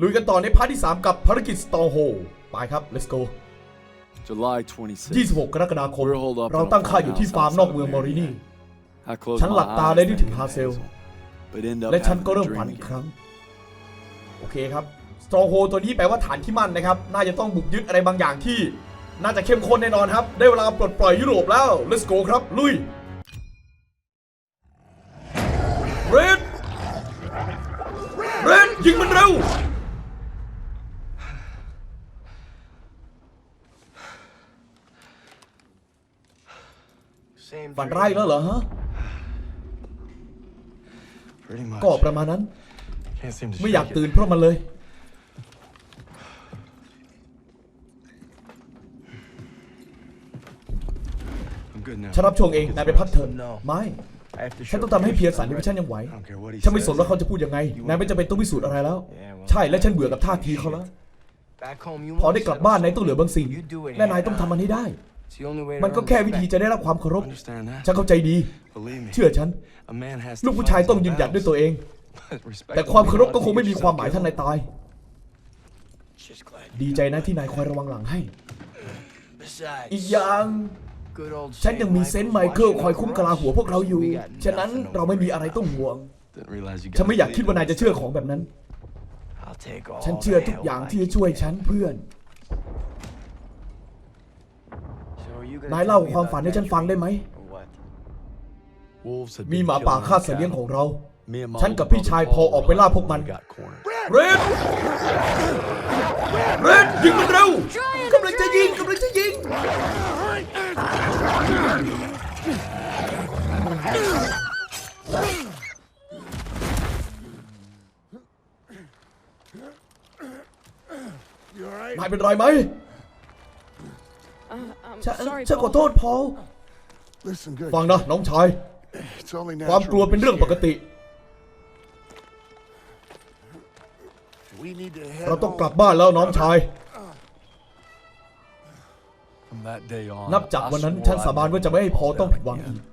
ลุยกันต่อในพาร์ทที่ 3 กับภารกิจ Stormhold ไปครับ let's go July 26. 26 กรกฎาคม เราตั้งค่ายอยู่ที่ฟาร์มนอกเมืองมอรินี I closed ฉันหลับ my ตา eyes ได้นึกถึง thinking ฮา of เซล Hazel, but end up และฉัน having ก็ a เริ่ม dream ฝันอีก again. ครั้ง โอเคครับ Stronghold ตัวนี้แปลว่าฐานที่มั่นนะครับ น่าจะต้องบุกยึดอะไรบางอย่างที่ น่าจะเข้มข้นแน่นอนครับ ได้เวลาปลดปล่อยยุโรปแล้ว let's go ครับ ลุย ฝันร้ายอีกแล้วเหรอฮะ Pretty much. ก็ประมาณนั้น Can't seem to ไม่อยาก shake it. ตื่นเพราะมันเลย I'm good now. ฉันรับช่วงเองนายไปพักเถอะ No. ไม่ I have to ฉัน show ต้องทำให้เพียรสัน Pearson ที่ฉันยังไหว I don't care what he ฉันไม่สน says. ว่าเขาจะพูดยังไง นายไม่จำเป็นต้องพิสูจน์อะไรแล้ว ใช่ และฉันเบื่อกับท่าทีเขาแล้ว Back home, you พอได้กลับบ้านนายต้องเหลือบางสิ่ง You do it, และนายต้องทำมันให้ได้ It's the only way to มันก็ earn แค่วิธี respect. จะได้รับความเคารพ Understand that? ฉันเข้าใจดี Believe me. เชื่อฉัน A man has to ลูกผู้ fight ชาย his ต้อง own ยืนหยัดด้วยตัว battles. เอง But respect แต่ความ only เคารพ lasts ก็คง if ไม่ you มี get ความหมาย yourself ท่านนาย killed. ตาย Just glad ดีใจนะที่นายคอยระวังหลังให้ Besides, อีกอย่าง good old ฉันยังมี Saint เซนต์ไม Michael's เคิล watching คอยคุ้มกะลา over หัว us. พวกเราอยู่ We got ฉะนั้น nothing to เราไม่มีอะไรต้องห่วง Didn't realize you ฉัน guys ไม่อยาก believed คิดว่านาย in จะ me. เชื่อของแบบนั้น I'll take all ฉันเชื่อ the ทุก help อย่าง I ที่จะ can ช่วย get. ฉันเพื่อน นายเล่าความฝันให้ฉันฟังได้ไหม มีหมาป่าฆ่าเสัตว์เลี้ยงของเรา ฉันกับพี่ชายพอออกไปล่าพวกมันเรดเรดยิงมันเร็วกำลังจะยิงกำลังจะยิง นายเป็นไรไหม ฉัน sorry, ฉันขอ Paul. โทษพอล Listen good. ฟังนะน้องชาย It's only ความกลัว natural. เป็นเรื่องปกติ We need to head เราต้อง home. กลับบ้านแล้วน้องชาย From that day on, นับจากวันนั้น I ฉัน swore สาบาน I'd ว่าจะไม่ให้ never พอ fall ต้อง down ผิดหวัง again. อีก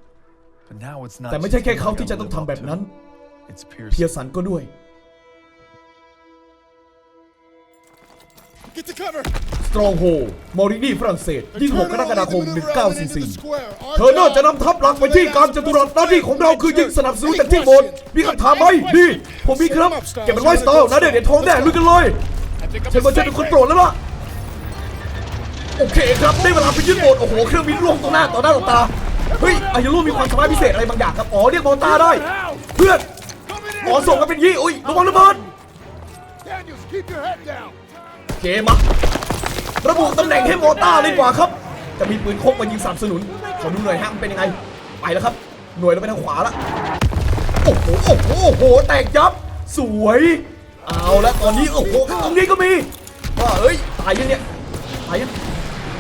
But now it's not แต่ไม่ใช่แค่ just เขา him ที่ I จะ gotta ต้อง live ทำ up แบบ to. นั้น It's เพีย Pearson. สันก็ด้วย Get the cover. Stronghold มอรินีฝรั่งเศส 26 กรกฎาคม 1944 เธอน่าจะนำทัพหลักไปที่กลางจัตุรัสหน้าที่ของเราคือยิงสนับสนุนจากที่โบสถ์มีคำถามไหมดีผมมีครับ เก็บเป็นไว้สตอลนะเด็กเด็ดทองแน่ลุยกันเลยฉันว่าฉันเป็นคนโปรดแล้วล่ะ โอเคครับ ได้เวลาไปยึดโบสถ์โอ้โห เครื่องบินล่วงตรงหน้าต่อหน้าต่อตา เฮ้ยอายุรุ่มีความสามารถพิเศษอะไรบางอย่างครับ อ๋อเรียกมอตาได้ เพื่อนอ๋อส่งมาเป็นยี่อุ้ยระวังระเบิด Daniels, keep your head down. เกมอะ ระบุตำแหน่งให้โมต้าเลยดีกว่าครับ จะมีปืนคกมายิงสนับสนุน ขอดูหน่อยฮะมันเป็นยังไง ไปแล้วครับ หน่วยเราไปทางขวาละ โอ้โห โอ้โห โอ้โห แตกยับ สวย เอาละตอนนี้ โอ้โห ตรงนี้ก็มี ว่าเอ้ย ตายยังเนี่ย ตายยัง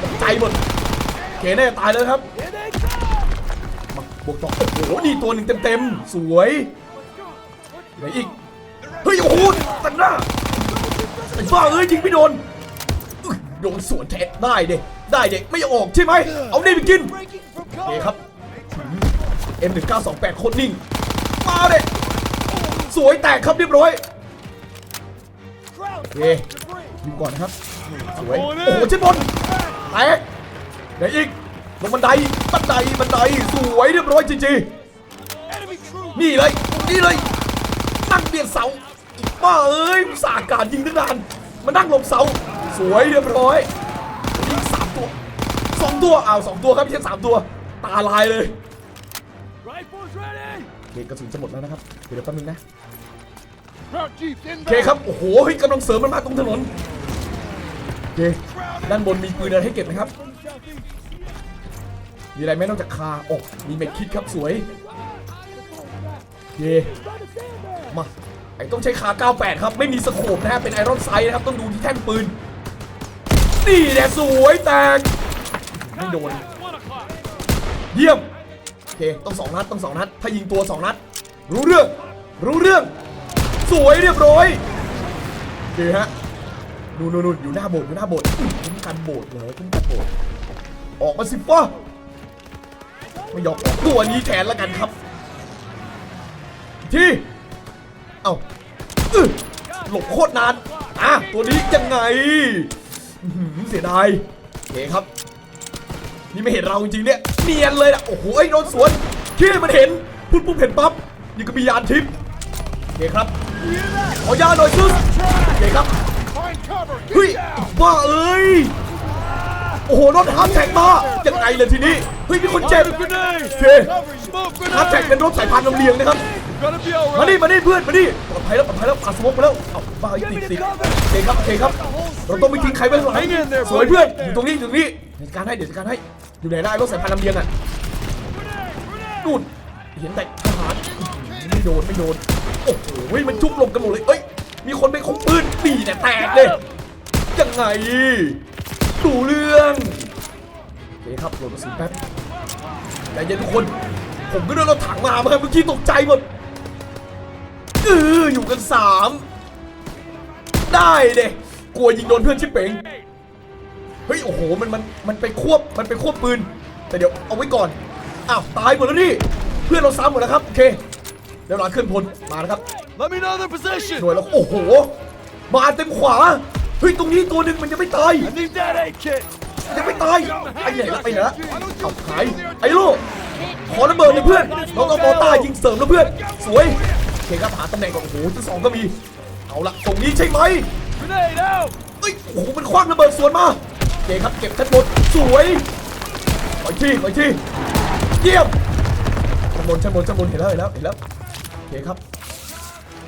ตกใจหมดเกแน่ตายเลยครับมาบวกต่อโอ้โห นี่ตัวหนึ่งเต็มๆ สวยไหนอีก เฮ้ย โอ้โหตัดหน้าไอ้บ้าเอ้ยยิงไม่โดน โดนสวนแทะได้เด็ได้เด็ไม่ออกใช่ไหมเอานี่ไปกินโอเคครับ M1928 โคตรนิ่ง มาเด็สวยแตกครับเรียบร้อยโอเคยิงก่อนนะครับ สวย โอ้โหเช็ดบอลแตกไหนอีกลงบันไดบันไดบันไดสวยเรียบร้อยจริงๆนี่เลยนี่เลยนั่งเบียดเสาอีกบ้าเอ้ยสาการยิงตั้งนานมานั่งหลบเสา สวยเรียบร้อยยิงสามตัวสองตัวอ้าวสองตัวครับไม่ใช่สามตัว ตาลายเลยเกกระสุนจะหมดแล้วนะครับเดี๋ยวแป๊บนึงนะ Proud Chief โอเค inbound. ครับโอ้โหเฮ้ยกำลังเสริมมันมาตรงถนนโอเคด้านบนมีปืนอะไรให้เก็บนะครับมีอะไรไหมนอกจากคาโอ้มีเม็ดคิดครับสวยโอเคมาไอ้ต้องใช้คา 98 ครับ ไม่มีสโคปนะฮะเป็นไอรอนไซด์นะครับ ต้องดูที่แท่งปืน นี่แหละสวยแตกไม่โดน เยี่ยม โอเค ต้องสองนัด ต้องสองนัด ถ้ายิงตัวสองนัด รู้เรื่อง รู้เรื่อง สวยเรียบร้อยโอเคฮะนูนนู่นอยู่หน้าโบสถ์อยู่หน้าโบสถ์คุ้มกันโบสถ์เหรอคุ้มกันโบสถ์ออกมาสิฟ้าไม่ยอมออกตัวนี้แทนแล้วกันครับที่เอ้าอื้อหลบโคตรนานอะตัวนี้ยังไง เสียดายโอเคครับ นี่ไม่เห็นเราจริงๆเนี่ยเนียนเลยนะโอ้โหไอ้โดนสวนที่มันเห็นพูดปุ๊บเห็นปั๊บนี่ก็มียานทิพย์โอเคครับขอยาหน่อยซึสโอเคครับ Find cover. เฮ้ย Get down. บ้าเอ้ยโอ้โหรถฮาร์ดแท็กมายังไงเลยทีนี้เฮ้ยมีคนเจ็บโอเคฮาร์ดแท็กเป็นรถสายพานลำเลียงนะครับ Gonna be มา alright. ดิมาดิเพื่อนมาดิปลอดภัยแล้วปลอดภัยแล้วปาสมกไปแล้วเอาบ้าไอ้ติดติดโอเคครับโอเคครับ เราต้องไม่ทิ้งใครไว้ข้างหลังสวยเพื่อนอยู่ตรงนี้อยู่ตรงนี้เดี๋ยวจัดการให้เดี๋ยวจัดการให้อยู่ไหนได้รถสายพานลำเลียงอะนู่นเห็นแต่ทหารไม่โดนไม่โดนโอ้โหมันจุกลมกันหมดเลยเอ้ยมีคนไปคงปืนปีเนี่ยแตกเลยยังไงดูเรื่องโอเคครับโหลดกระสุนแป๊บใจเย็นทุกคน ผมก็โดนรถถังมาเมื่อกี้ตกใจหมดเอออยู่กันสามได้เด้ กลัวยิงโดนเพื่อนชิบเป๋งเฮ้ยโอ้โหมันมันมันไปควบมันไปควบปืน แต่เดี๋ยวเอาไว้ก่อนอ้าวตายหมดแล้วนี่เพื่อนเราซ้ำหมดแล้วครับโอเคเดี๋ยวหลานขึ้นพลมาแล้วครับ Let me know their position. หน่วยแล้วโอ้โหมาเต็มขวาเฮ้ยตรงนี้ตัวหนึ่งมันยังไม่ตาย I need that aid kit. ยังไม่ตายไปไหนละไปไหนละเอาหายไอ้ลูกขอระเบิดเลยเพื่อนน้องเอาโมต้ายิงเสริมแล้วเพื่อน สวยโอเคครับหาตำแหน่งก่อนโอ้โหที่สองก็มี เอาละตรงนี้ใช่ไหม Grenade out. เอ้ยโอ้โหมันคว้างระเบิดสวนมาโอเคครับเก็บชั้นบนสวยไปที่ไปที่เยี่ยมชั้นบนชั้นบนชั้นบนเห็นแล้วเห็นแล้วเห็นแล้วโอเคครับ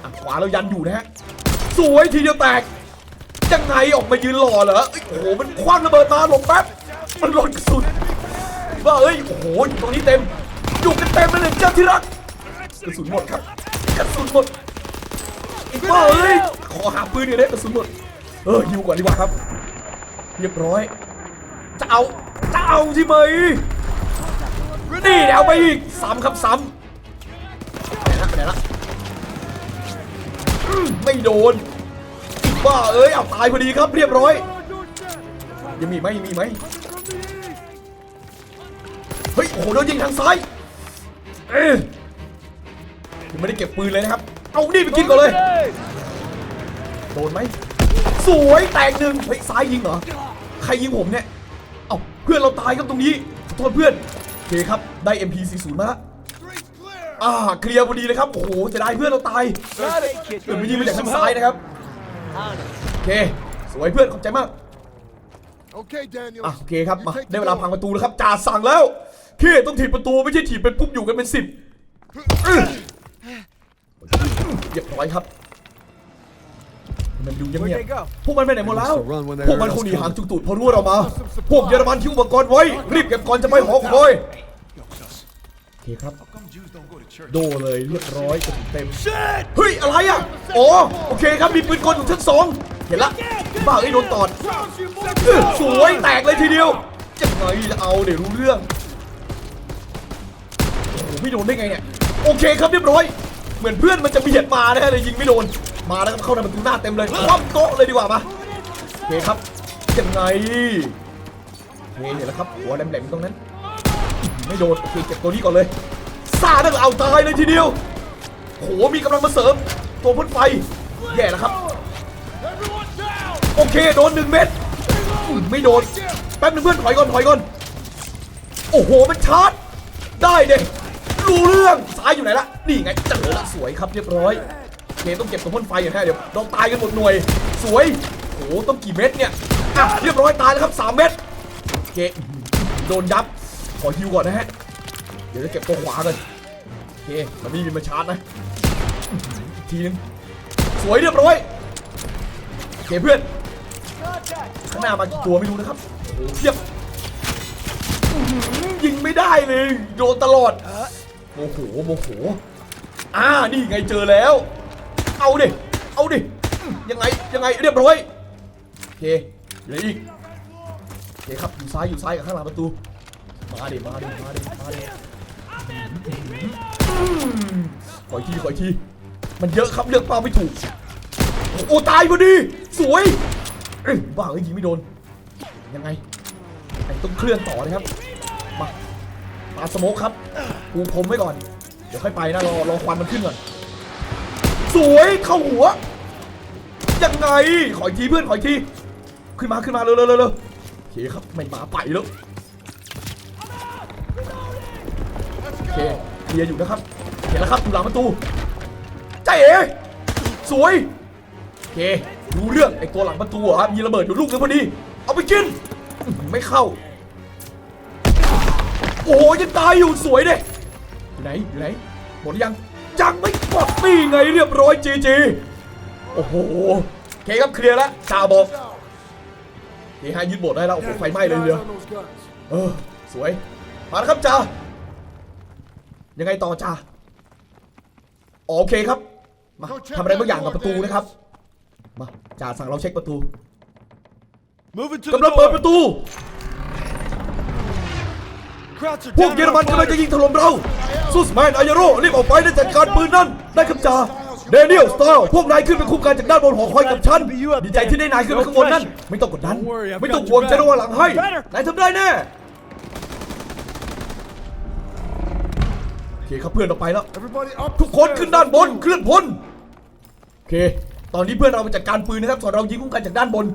อะขวาเรายันอยู่นะฮะสวยทีเดียวแตกยังไงออกมายืนหล่อเหรอเอ้ยโอ้โหมันคว้างระเบิดมาหลบแป๊บมันหล่นกระสุนว่าเอ้ยโอ้โหอยู่ตรงนี้เต็มอยู่กันเต็มเลยเจ้าที่รักกระสุนหมดครับกระสุนหมดว่าเอ้ย ขอหาปืนหน่อยได้กระสุนหมด เออยิวก่อนดีกว่าครับ เรียบร้อย จะเอา จะเอาใช่ไหมนี่เอาไปอีกซ้ำครับซ้ำไปละไปละไม่โดนอีกว่าเอ้ยเอาตายพอดีครับ เรียบร้อย ยังมีไหมมีไหมเฮ้ยโอ้โหโดนยิงทางซ้ายเอ้ยไม่ได้เก็บปืนเลยนะครับ เอานี่ไปกินก่อนเลย โดนไหมสวยแตกหนึ่งเฮ้ยซ้ายยิงเหรอ ใครยิงผมเนี่ย เอ้าเพื่อนเราตายครับตรงนี้ขอโทษเพื่อนโอเคครับได้ MP40 มาละ Streets clear. อ่าเคลียร์พอดีเลยครับโอ้โหจะได้เพื่อนเราตาย Got it. เดี๋ยวไปยิงมาจากทางซ้ายนะครับโอเคสวยเพื่อนขอบใจมาก Okay, Daniels. อะโอเคครับ You มา take ได้ the เวลา door. พังประตูแล้วครับจ่าสั่งแล้วเคต้องถีบประตูไม่ใช่ถีบเป็นปุ๊บอยู่กันเป็นสิบอื้อเรียบร้อยครับ มันดูเงียบๆพวกมันไปไหนหมดแล้ว พวกมันคงหนีหางจุกตูดเพราะรู้ว่าเรามา พวกเยอรมันทิ้งอุปกรณ์ไว้ รีบเก็บก่อนจะไปหอคอยโอเคครับ โดเลยเรียบร้อยกระสุนเต็ม Shit. เฮ้ย อะไรอะอ๋อโอเคครับ มีปืนกลอยู่ชั้นสองเห็นละบ้าไอ้ยโดนตอดเออสวยแตกเลยทีเดียวยังไงจะเอาเดี๋ยวรู้เรื่องโอ้โหไม่โดนได้ไงเนี่ย โอเคครับเรียบร้อย เหมือนเพื่อนมันจะเบียดมานะฮะเลยยิงไม่โดน มาแล้วครับเข้าในประตูหน้าเต็มเลยคว่ำโต๊ะเลยดีกว่ามาโอเคครับยังไงโอเคเห็นแล้วครับหัวแหลมๆตรงนั้น ไม่โดนโอเคเก็บตัวนี้ก่อนเลยซาดังเอาตายเลยทีเดียวโหมีกำลังมาเสริม ตัวพ่นไฟแย่แล้วครับ โอเคโดนหนึ่งเม็ดไม่โดนแป๊บนึงเพื่อนถอยก่อนถอยก่อนโอ้โหมันชาร์จได้เด็รู้เรื่องซ้ายอยู่ไหนละนี่ไงเจอละสวยครับเรียบร้อย เคต้องเก็บตัวพ่นไฟอย่างแท้เดี๋ยวเราตายกันหมดหน่วย สวยโอ้ต้องกี่เม็ดเนี่ยอะเรียบร้อยตายแล้วครับสามเม็ดโอเคโดนยับขอฮิวก่อนนะฮะ เดี๋ยวจะเก็บตัวขวากันโอเคมันนี่มีมาชาร์จนะทีนึงสวยเรียบร้อยเคเพื่อนข้างหน้ามากี่ตัวไม่รู้นะครับโอ้เทียบยิงไม่ได้เลยโดนตลอดโมโหโมโหอ่านี่ไงเจอแล้ว เอาดิ เอาดิ ยังไง ยังไง เรียบร้อยโอเคเหลืออีกโอเคครับ อยู่ซ้าย อยู่ซ้ายกับข้างหลังประตู มาดิ มาดิ มาดิ มาดิขออีกทีขออีกที มันเยอะครับเลือกเป้าไม่ถูก โอ้ตายพอดี สวยเอ้ยบ้าเอ้ยยิงไม่โดน ยังไงต้องเคลื่อนต่อนะครับ มาปาสโมกครับปูพรมไว้ก่อน เดี๋ยวค่อยไปนะ รอ รอควันมันขึ้นก่อน สวยเข้าหัว ยังไง ขออีกทีเพื่อนขออีกที ขึ้นมาขึ้นมาเร็วเร็วเร็วเร็วโอเคครับไม่มาไปแล้วโอเคเคลียร์อยู่นะครับ เห็นแล้วครับอยู่หลังประตูใจเอ๋สวยโอเครู้เรื่องไอ้ตัวหลังประตูครับมีระเบิดอยู่ลูกนึงพอดี เอาไปกิน ไม่เข้า โอ้โหยังตายอยู่สวยเด้อยู่ไหนอยู่ไหนหมดยังยังไม่ หมดนี่ไงเรียบร้อยจีจีโอ้โหโอเคครับเคลียร์แล้วชาวบอก Down. เฮฮายึดโบสถ์ได้แล้วโอ้โห Yeah, ไฟ keep ไหม้เลย your เดียว eyes on those guns. เออสวยมาแล้วครับจ่ายังไงต่อจ่าโอเคครับมาทำอะไรบางอย่างกับประตูนะครับมาจ่าสั่งเราเช็คประตู Moving to กำลัง the เปิด door. ประตู Krauts are พวก down เยอรมัน on กำลังจะ fire. ยิงถล่มเราซูสแมนอายาโรรีบออกไปและจัดการปืนนั่นได้ครับจ่าเดนิเอลสตาร์พวกนายขึ้นไปคุมการจากด้านบนหอคอยกับฉันดีใจที่ได้นายขึ้นไปข้างบนนั่นไม่ต้องกดดัน ไม่ต้องห่วงจะระวังหลังให้นายทำได้แน่โอเคครับเพื่อนเราไปแล้ว Everybody up. ทุกคนขึ้นด้านบนเคลื่อนพลโอเค ตอนนี้เพื่อนเราไปจัดการปืนนะครับส่วนเรายิงคุ้มกันจากด้านบน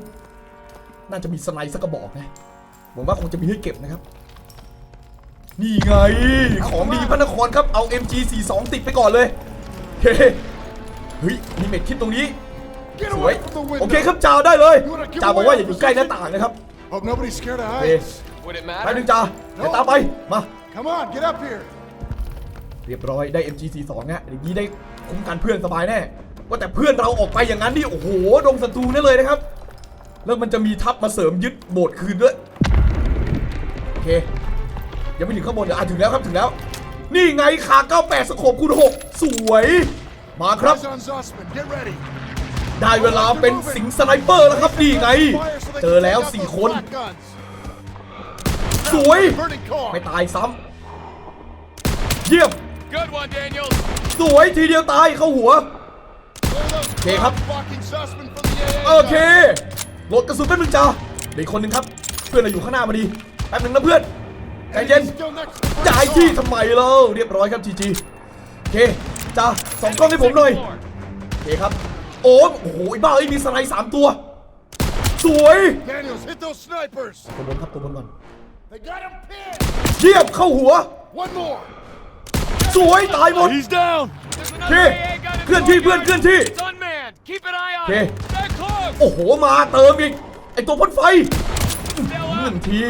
น่าจะมีสไนด์สักกระบอกนะหวังว่าคงจะมีให้เก็บนะครับ นี่ไง ของดีพระนครครับ เอา MG42 ติดไปก่อนเลยโอเคเฮ้ยมีเม็ดคิดตรงนี้ Get สวย away from the window. โอเคครับจ่าได้เลยจ่าบอกว่าอย่าอยู่ใกล้หน้าต่างนะครับ Hope nobody's scared of โอเค heights. Would it ไปหนึ่งจ่าเดี๋ยวตามไป มา Come on, get up here. เรียบร้อยได้ MG42 เนี่ยอย่างนี้ได้คุ้มกันเพื่อนสบายแน่ ว่าแต่เพื่อนเราออกไปอย่างนั้นนี่โอ้โหดงศัตรูนั่นเลยนะครับ แล้วมันจะมีทัพมาเสริมยึดโบสถ์คืนด้วย โอเค ยังไม่ถึงข้างบนเดี๋ยวอะถึงแล้วครับถึงแล้ว นี่ไงขา98สโคปคูณ6สวย มาครับ Eyes on Zussman. Get ready. ได้เวลาเป็นสิงห์สไนเปอร์แล้วครับนี่ไง Fire so they เจอ can แล้ว take out สี่ those คน black guns. สวย Burning car. ไม่ตายซ้ำเยี่ยม Good one, Daniels. สวยทีเดียวตายเข้าหัว Clear those Okay, guns hop. blocking Zussman from the AA โอเคโหลดกระสุนแป๊บนึงจ้าเดี๋ยวอีกคนนึงครับ เพื่อนเราอยู่ข้างหน้าพอดีแป๊บนึงนะเพื่อน ใจเย็น He's still next to the burning จ่ายที่ car. ทำไมเล่าเรียบร้อยครับจีจีโอเคจ้าสองกล้องให้ผมหน่อยโอเคครับ โอ้โอ้โหไอ้บ้าเอ้ยมีสไนด์สามตัว สวย Daniels, hit those snipers. ตัวบนครับตัวบนก่อน They got him pinned. เยียบเข้าหัว One more. สวยตายหมด He's down. โอเคเคลื่อนที่เพื่อนเคลื่อนที่ It's unmanned. Keep an eye on Okay. it. Stay close. โอ้โหมาเติมอีกไอตัวพ่นไฟ Still หนึ่ง up. ที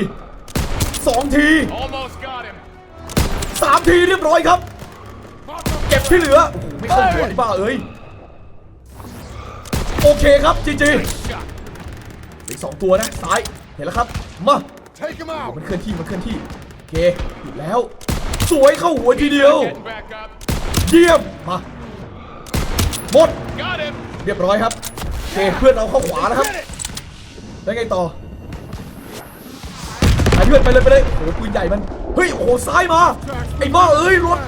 สองที Almost got him. สามทีเรียบร้อยครับ เก็บที่เหลือโอ้โหไม่เข้าหัวไอ้บ้าเอ้ย โอเคครับจีจี Shot. อีกสองตัวนะซ้ายเห็นแล้วครับมา Take him out. มันเคลื่อนที่มันเคลื่อนที่โอเคหยุดแล้ว สวยเข้าหัวทีเดียว Getting back up. เยี่ยมมาหมด Got him. เรียบร้อยครับโอเคเพื่อนเราเข้าขวาแล้วครับ แล้วไงต่อไป เพื่อนไปเลยไปเลยโอ้โหปืนใหญ่มันเฮ้ยโอ้โหซ้ายมาไอ้บ้าเอ้ยรถ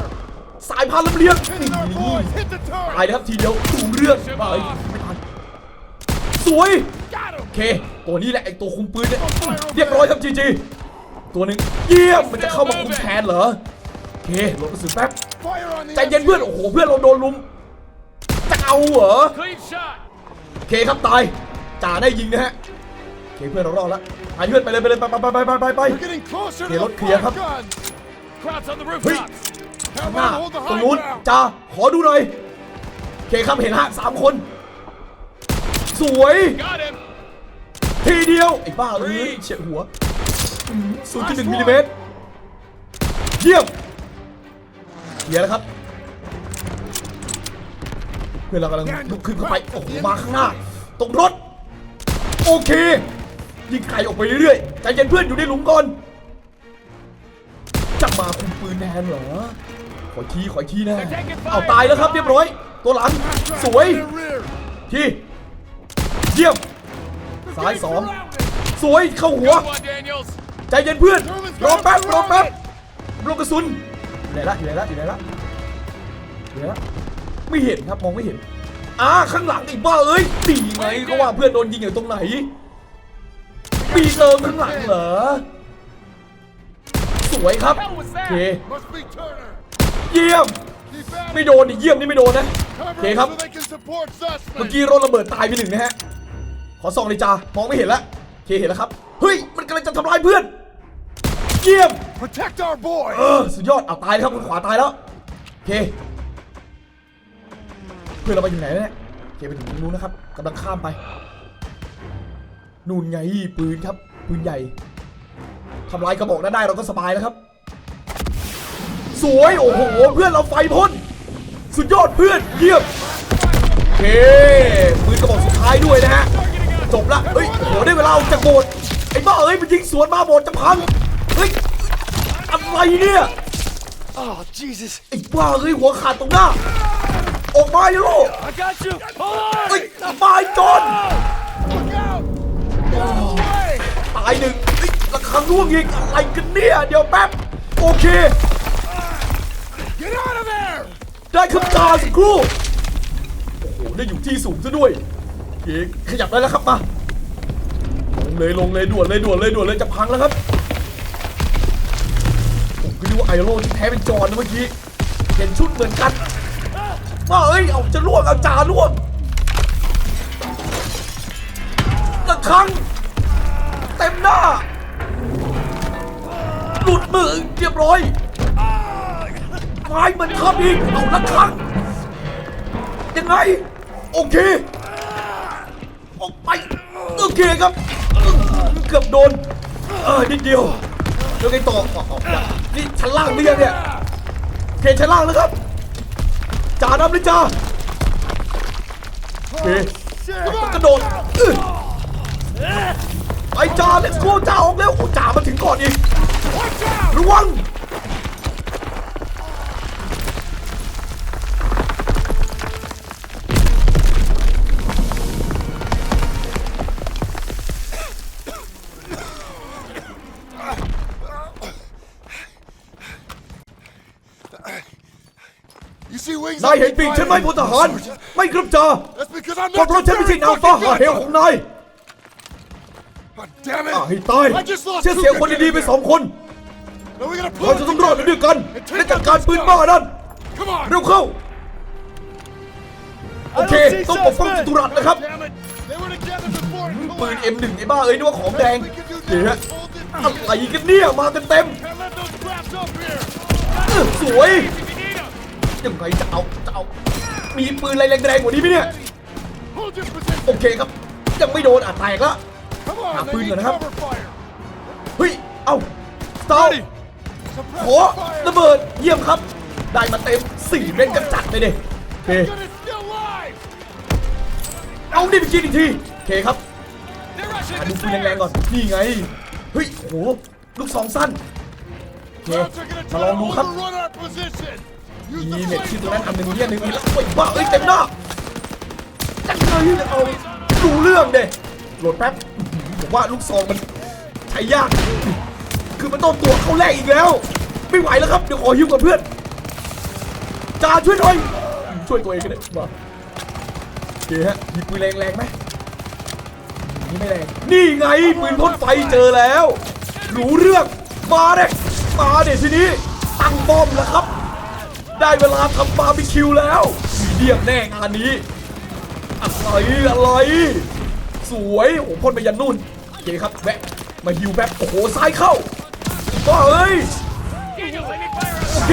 สายพานลำเลียง Hitting our boys. Hit the ตายนะครับทีเดียวถูกเรื่องบ้าเอ้ยไม่ทันสวยโอเคตัวนี้แหละไอ้ตัวคุมปืนเนี่ยเรียบร้อยครับจีจีตัวหนึ่งเยี่ยมมันจะเข้ามาคุมแทนเหรอโอเคโหลดกระสุนแป๊บใจเย็นเพื่อนโอ้โหเพื่อนเราโดนลุมจะเอาเหรอโอเคครับตายจ่าได้ยิงนะฮะ โอเคเพื่อนเรารอดล้วไปเพื่อนไปเลยไปเลยไปไปไปไปไปไป We're getting closer to Okay, the look here, black hop. guns. Crowds on the Hey. rooftops. ข้างหน้าตรงนู้นจ่าขอดูหน่อยเคครับเห็นฮะสามคน สวย ทีเดียวไอ้บ้าเอ้ยเฉียดหัวศูนย์จุดหนึ่งมิลลิเมตรเยี่ยมเดี๋ยวนะครับเพื่อนเรากำลังลุกขึ้นเข้าไปโอ้โหมาข้างหน้า ตรงรถ โอเค ยิงไกลออกไปเรื่อยๆใจเย็นเพื่อนอยู่ในหลุมก่อนจะมาคุมปืนแทนเหรอ ขอทีขอทีแน่เอาตายแล้วครับเรียบร้อย ตัวหลัง สวย ทีเยี่ยมซ้ายสองสวยเข้าหัว ใจเย็นเพื่อนรอแป๊บรอแป๊บลูกกระสุนอยู่ไหนละอยู่ไหนละอยู่ไหนละอยู่ไหนละไม่เห็นครับมองไม่เห็นอ่าข้างหลังอีกบ้าเอ้ยตีไงเขาว่าเพื่อนโดนยิงอยู่ตรงไหน ปีเติมข้างหลังเหรอ สวยครับโอเค Must be Turner. เยี่ยม Keep ไม่โดนดิเยี่ยมนี่ไม่โดนนะโอเค Cover ครับ so they can support เมื่อ suspects. กี้รถระเบิดตายไปหนึ่งนะฮะ ขอส่องเลยจ้ามองไม่เห็นละโอเคเห็นแล้วครับ เฮ้ย มันกำลังจะทำร้ายเพื่อน เยี่ยม Protect our boy. เออ สุดยอด เอาตายแล้วครับคนขวาตายแล้วโอเค เพื่อนเราไปอยู่ไหนแล้วเนี่ยโอเคไปถึงตรงนู้นนะครับกำลังข้ามไป นู่นไงปืนครับปืนใหญ่ทำลายกระบอกนั้นได้เราก็สบายแล้วครับ สวยโอ้โหเพื่อนเราไฟพ่นสุดยอดเพื่อนเยี่ยมโอเคปืนกระบอกสุดท้ายด้วยนะฮะจบละเฮ้ยโอ้โหได้เวลาออกจากโบสถ์ไอ้บ้าเอ้ยมันยิงสวนมาโบสถ์จะพังเฮ้ยอะไรเนี่ย Oh, Jesus. ไอ้บ้าเอ้ยหัวขาดตรงหน้าออกมาอย่าโล I got you. Hold เฮ้ยมาไอ้จอน Look out. ตายหนึ่งเฮ้ยระคังร่วงอีกอะไรกันเนี่ย เดี๋ยวแป๊บ โอเค Get out of there. ได้ครับจ่าสักครู่ โอ้โห ได้อยู่ที่สูงซะด้วยโอเคขยับได้แล้วครับมา ลงเลยลงเลยด่วนเลยด่วนเลยด่วนเลยจะพังแล้วครับ ผมก็นึกว่าไอโร่ที่แท้เป็นจอนนะเมื่อกี้ เห็นชุดเหมือนกันว่าเอ้ย เอาจะล่วงเอาจ่าล่วงระคัง เต็มหน้า หลุดมือเรียบร้อยไม้มันทับอีก เอาละครั้งยังไง โอเค ออกไป โอเคครับ เกือบโดน เออ นิดเดียวเดี๋ยวไงต่อนี่ชั้นล่างหรือยังเนี่ยเคชั้นล่างแล้วครับจ่านำเลยจ่าโอเคต้องกระโดด อื้อไปจ่า let's go จ่าออกเร็วโอ้จ่ามาถึงก่อนอีกระวัง You see wings นาย on เห็น me ปีกฉันไหม flying? พลทหาร ไม่ครับจ่า That's because I'm ก็ not เพราะ your ฉันไม่ใช่ very นางฟ้า fucking หาเหว gun. ของนาย God damn อะ it. ให้ตาย I just lost เชื่อ two เสียคน good ดีๆ men ไป there. สองคน Now we gotta เรา pull จะ it ต้องรอดไป together ด้วยกัน and และ take จัด out การ this ปืน stuff. บ้านั่น Come on. เร็วเข้าโอเคต้องปกป้องจตุรัสนะครับ Damn it. They were together before it ปืน collapsed. M1 ไอ้บ้าเอ้ยนึกว่าของแดง We can do เดี๋ยวฮะ damage. Hold it. อะไรกันเนี่ยมากันเต็ม Can't let those traps up here. อื้อสวย If you need him. ยังไงจะเอาจะเอามีปืนอะไรแรงๆกว่านี้ไหมเนี่ย Hold your position. โอเคครับยังไม่โดนอะแตกละ Come on. Ah, They ปืน need ก่อนนะครับ cover fire. เฮ้ยเอ้าสตาร์ Suppress ขอ the fire. ระเบิดเยี่ยมครับ ได้มาเต็มสี่เม็ดกันจัดเลยดิโอเค Gun is still live. เอาดิไปกินอีกทีโอเคครับ They're rushing อะ the ดูปืนแรงๆก่อนนี่ไงเฮ้ยโหลูกซองสั้นโอเค Traps are gonna มา try ลอง to ดูครับ overrun our position. Use มี the เม็ดที่ตรงนั้นอันหนึ่ง flamethrower. เนี่ยหนึ่งมีแล้วโอ้ยบ้าเอ้ยเต็มหน้าจังเลยจะเอาดูเรื่องเด้โหลดแป๊บอื้อหือ ผมว่าลูกซองมันใช้ยาก คือมันต้องตัวเข้าแรกอีกแล้ว ไม่ไหวแล้วครับ เดี๋ยวขอฮิวกับเพื่อนจ่าช่วยหน่อย ช่วยตัวเองก็ได้มาโอเคฮะมีปืนแรงๆไหมนี่ไม่แรง นี่ไงปืนพ่นไฟเจอแล้วรู้เรื่องมาเด็กมาเด็กทีนี้ตั้งป้อมแล้วครับ ได้เวลาทำบาร์บีคิวแล้วมีเดียมแน่งานนี้อะไรอะไร สวยโอ้โหพ่นไปยันนู่นโอเคครับแวะมาฮิวแป๊บโอ้โหซ้ายเข้าบ้าเอ้ยโอเค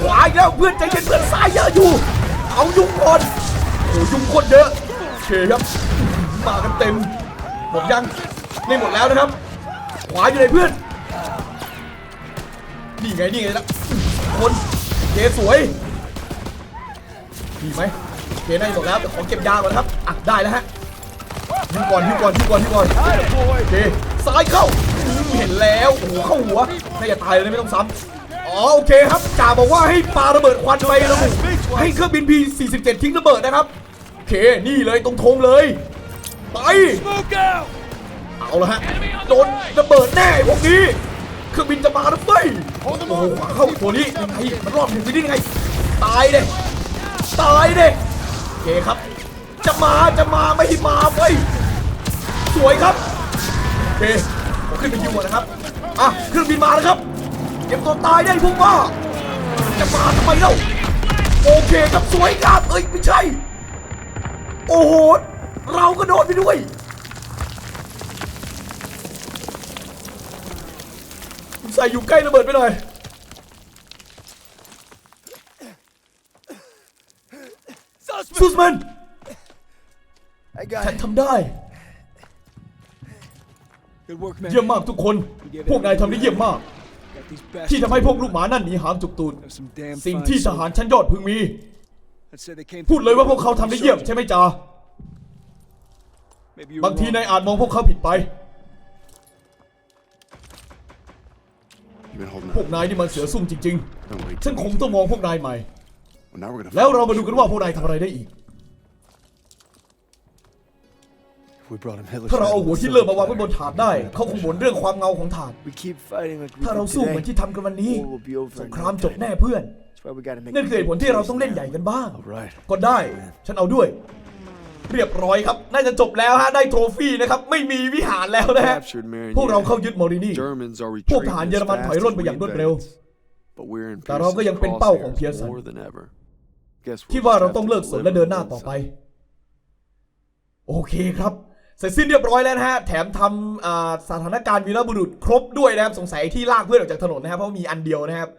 ขวาอีกแล้วเพื่อนใจเย็นเพื่อนซ้ายเยอะอยู่เอายุงก่อนโอ้ยุงคนเยอะโอเคครับมากันเต็มหมดยังไม่หมดแล้วนะครับ ขวาอยู่ไหนเพื่อนนี่ไงนี่ไงละคนโอเคสวยดีไหมโอเคได้หมดแล้วแต่ขอเก็บยาก่อนครับอะได้แล้วฮะ ยิงก่อนยิงก่อนยิงก่อนยิงก่อนโอเคซ้ายเข้าอืมเห็นแล้วโอ้โหเข้าหัวน่าจะตายเลยไม่ต้องซ้ำอ๋อโอเคครับจ่าบอกว่าให้ปาระเบิดควันไประบุให้เครื่องบิน P47 ทิ้งระเบิดนะครับโอเคนี่เลยตรงธงเลยไปเอาละฮะโดนระเบิดแน่พวกนี้เครื่องบินจะมาแล้วเฟ้ยโอ้โหขวาเข้าตัวนี้ยังไงมันรอบถึงไปได้ยังไงตายเด้ตายเด้โอเคครับ จะมาจะมาไม่ให้มา ว้ยสวยครับโอเคผมขึ้นไปยิงก่อนนะครับอะเครื่องบินมาแล้วครับเก็บตัวตายได้พวกว่าจะมาทำไมเล่าโอเคครับสวยงามเอ้ยไม่ใช่ โอ้โหเราก็โดนไปด้วยคุณใส่อยู่ใกล้ระเบิดไปหน่อย Suspect! ซูสมัน I got ฉัน it. ทำได้ Good work, man. เยี่ยมมากทุกคน พวกนายทำได้เยี่ยมมาก Got these ที่ bastards. ทำให้พวกลูกหมานั่นหนีหางจุกตูด Have some damn สิ่ง fine ที่ทหารชั้นยอดพึงมี soldiers. I'd say they came พูดเลยว่าพวกเขาทำได้เยี่ยมใช่ไหมจ๊ะ Maybe you บางที were นาย wrong. อาจมองพวกเขาผิดไป You've been holding พวก out. นายนี่มันเสือซุ่มจริง Don't wait. ๆฉันคงต้องมองพวกนายใหม่ Well, now we're gonna แล้วเรา find มาดูกันว่าพวกนายทำอะไรได้อีก ถ้าเราเอา head หัว on ฮิ the ตเลอร์ silver มาวางไว้บน platter, ถาดได้ เขาคงบ่นเรื่องความเงาของถาด We keep fighting like we ถ้าเรา did สู้เหมือน today. ที่ทำกันวันนี้ War will be over สง in คราม no จบ time. แน่เพื่อน That's why we gotta make นั่นคือเหตุผลที่เราต้องเล่น big ใหญ่กันบ้าง deals now. Alright. ก็ได้ ฉันเอาด้วย เรียบร้อยครับ น่าจะจบแล้วฮะ ได้โทรฟี่นะครับ ไม่มีวิหารแล้วนะฮะ Captured Marion. พวกเราเข้ายึดมอรินี Germans are พวกท retreating หาร as เยอรมัน fast ถอยร่น as ไป we อย่างรวดเร็ว advance. But we're in แต่เราก็ยังเป็นเป้าของ Pearson's Pearson crosshairs more than ever. Guess we'll คิดว่า just เรา have ต้อง to เลิกสน deliver และเดินหน้า the ต่อไป inside. โอเคครับ เสร็จสิ้นเรียบร้อยแล้วนะฮะ แถมทำสถานการณ์วีรบุรุษครบด้วยนะครับ สงสัยที่ลากเพื่อนออกจากถนนนะครับ เพราะมีอันเดียวนะครับ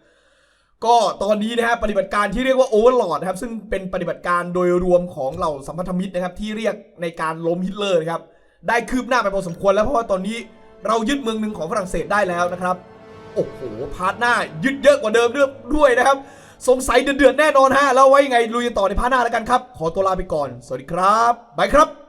ก็ตอนนี้นะฮะปฏิบัติการที่เรียกว่าโอเวอร์ลอดนะครับ ซึ่งเป็นปฏิบัติการโดยรวมของเหล่าสัมพันธมิตรนะครับ ที่เรียกในการล้มฮิตเลอร์นะครับ ได้คืบหน้าไปพอสมควรแล้วเพราะว่าตอนนี้เรายึดเมืองหนึ่งของฝรั่งเศสได้แล้วนะครับ โอ้โห พาร์ทหน้ายึดเยอะกว่าเดิมด้วยด้วยนะครับ สงสัยเดือดๆแน่นอนฮะ แล้วไว้ยังไงลุยต่อในพาร์ทหน้าแล้วกันครับ ขอตัวลาไปก่อน สวัสดีครับ บายครับ